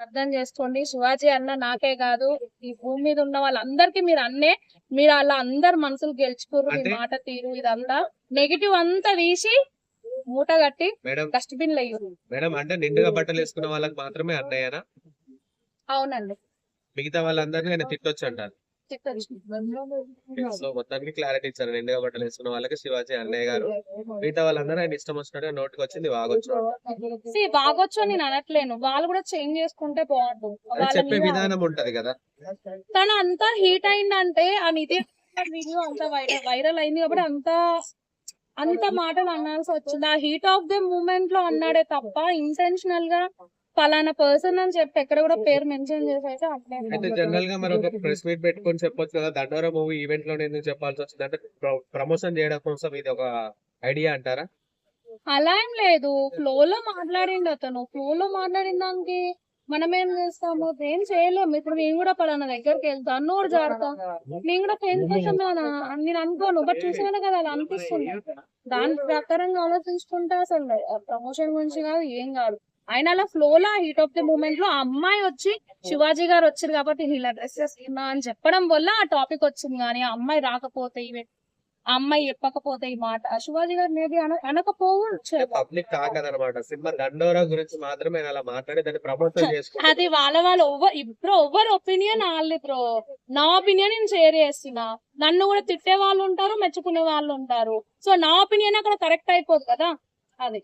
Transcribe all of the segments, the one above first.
అర్థం చేసుకోండి. శివాజీ అన్న నాకే కాదు. ఈ భూమి మీద ఉన్న వాళ్ళందరికీ మీరు అన్నే మీరు అలా అందరు మనసులు గెలుచుకోరు మీ మాట తీరు ఇదంతా. నెగిటివ్ అంతా తీసి మూట కట్టి డస్ట్బిన్లో. మేడం అంటే నిండుగా బట్టలు వేసుకున్న వాళ్ళకి మాత్రమే అన్నయ్యనా అవునండి. మిగతా వాళ్ళందరినీ ఆయన తిట్టొచ్చు అంటారు. సో మొత్తానికి క్లారిటీ ఇచ్చారు. నిండుగా బట్టలు వేసుకున్న వాళ్ళకి శివాజీ అన్నయ్య గారు. మిగతా వాళ్ళందరూ ఆయన ఇష్టం వచ్చినట్టుగా నోటికి వచ్చింది బాగొచ్చు అని. నేను అనట్లేను. వాళ్ళు కూడా చేంజ్ చేసుకుంటే బాగుంటుంది చెప్పే విధానం ఉంటది కదా. తను అంతా హీట్ అయిందంటే ఆ నిధి వీడియో అంత వైరల్ వైరల్ అయింది కాబట్టి అంత అంత మాటలు అనాల్సి వచ్చింది. ఆ హీట్ ఆఫ్ ద మూమెంట్లో అన్నాడే తప్ప ఇంటెన్షనల్గా పలానా పర్సన్ అని చెప్పి ఎక్కడ కూడా పేరు మెన్షన్ చేసి అయితే. జనరల్గా మరి ఒక ప్రెస్ మీట్ పెట్టుకొని చెప్పొచ్చు కదా దండోరా మూవీ ఈవెంట్లో ఎందుకు చెప్పాల్సి వచ్చింది అంటే ప్రమోషన్ చేయడం కోసం ఇది ఒక ఐడియా అంటారా? అలా ఏం లేదు. ఫ్లో లో మాట్లాడిండు అతను. ఫ్లో లో మాట్లాడిన దానికి మనం ఏం చేస్తాము? ఏం చేయలేము. ఇప్పుడు నేను కూడా పలానా దగ్గరికి వెళ్తా. నోరు జారుతా. నేను కూడా ఫ్రెండ్స్ కోసం నేను అనుకోను. బట్ చూసాను కదా అలా అనిపిస్తుంది. దాని ప్రకారంగా ఆలోచించుకుంటే అసలు ప్రమోషన్ గురించి కాదు ఏం కాదు. ఆయన అలా ఫ్లో లో హీట్ ఆఫ్ ది మూమెంట్లో ఆ అమ్మాయి వచ్చి శివాజీ గారు వచ్చారు కాబట్టి ఇలా డ్రెస్ చేసుకున్నా అని చెప్పడం వల్ల ఆ టాపిక్ వచ్చింది. కానీ ఆ అమ్మాయి రాకపోతే ఈవెన్ ఆ అమ్మాయి చెప్పకపోతే ఈ మాట. శివాజీ గారు మేబీ అనకపోవచ్చు. పబ్లిక్ టాక్ అదనమాట సినిమా దండోరా గురించి మాత్రమే అలా మాట్లాడి దాన్ని ప్రమోషన్ చేసుకుంటారు అది వాళ్ళ వాళ్ళ ఒవ్వ- ఇప్పుడు ఎవరి ఒపీనియన్ వాళ్ళది బ్రో నా ఒపీనియన్ నేను షేర్ చేస్తున్నా. నన్ను కూడా తిట్టే వాళ్ళు ఉంటారు మెచ్చుకునే వాళ్ళు ఉంటారు. సో నా ఒపీనియన్ అక్కడ కరెక్ట్ అయిపోదు కదా. అది.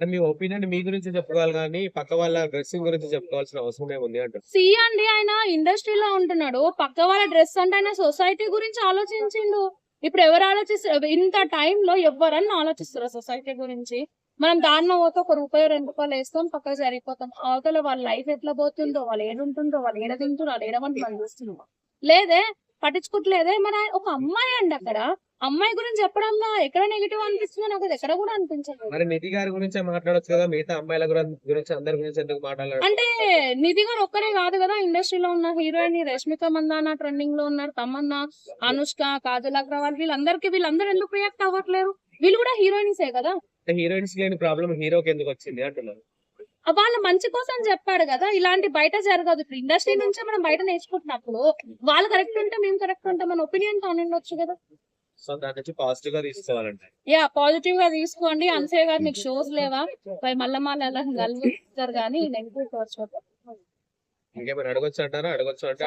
మీ ఒపీనియన్ మీ గురించి చెప్పుకోవాలి కానీ పక్క వాళ్ళ డ్రెస్సింగ్ గురించి చెప్పుకోవాల్సిన అవసరం ఏముంది అంటారు? సి అండి ఆయన ఇండస్ట్రీలో ఉంటున్నాడు. పక్క వాళ్ళ డ్రెస్ అంటే ఆయన సొసైటీ గురించి ఆలోచించిండు. ఇప్పుడు ఎవరు ఆలోచిస్తారు? ఇంత టైంలో ఎవరన్నా ఆలోచిస్తారు సొసైటీ గురించి? మనం దానిలో పోతే ఒక రూపాయి రెండు రూపాయలు వేస్తాం పక్కకు సరిపోతాం. అవతల వాళ్ళ లైఫ్ ఎట్లా పోతుందో వాళ్ళు ఏడుంటుందో వాళ్ళు ఏడ తింటున్నారు వాళ్ళు ఏడమని మనం చూస్తున్నాం. లేదే పట్టించుకోవట్లేదే. మన ఒక అమ్మాయి అండి అక్కడ. అమ్మాయి గురించి చెప్పడంలో ఎక్కడ నెగిటివ్ అనిపిస్తుందో నాకు ఎక్కడ కూడా అనిపించలేదు మరి నిధి గారి గురించే మాట్లాడొచ్చు కదా? మిగతా అమ్మాయిల గురి- గురించి అందరి గురించి ఎందుకు మాట్లాడారు? అంటే నిధి గారు ఒక్కరే కాదు కదా ఇండస్ట్రీలో ఉన్న హీరోయిన్ రష్మిక మందాన ట్రెండింగ్లో ఉన్నారు. తమన్నా అనుష్క కాజల్ అగ్రవాల్ వీళ్ళందరికీ వీళ్ళందరూ ఎందుకు రియాక్ట్ అవ్వట్లేరు? వీళ్ళు కూడా హీరోయిన్సే కదా? హీరోయిన్స్ లేని ప్రాబ్లం హీరోకి ఎందుకు వచ్చింది అంటున్నారు? వాళ్ళ మంచి కోసం చెప్పాడు కదా ఇలాంటి బయట జరగదు. ఇప్పుడు ఇండస్ట్రీ నుంచే మనం బయట నేర్చుకుంటున్నప్పుడు వాళ్ళు కరెక్ట్ ఉంటే మేము కరెక్ట్ ఉంటే మన ఒపీనియన్ కానివ్వచ్చు కదా. సో దాని నుంచి పాజిటివ్గా తీసుకోవాలంటే. యా పాజిటివ్గా తీసుకోండి. అన్సే గారు మీకు షోస్ లేవా? పై మళ్ళా మళ్ళీ అలా కలుగుతారు కానీ నెగిటివ్ ఇంకేమైనా అడగొచ్చు అంటారా? అడగొచ్చు అంటే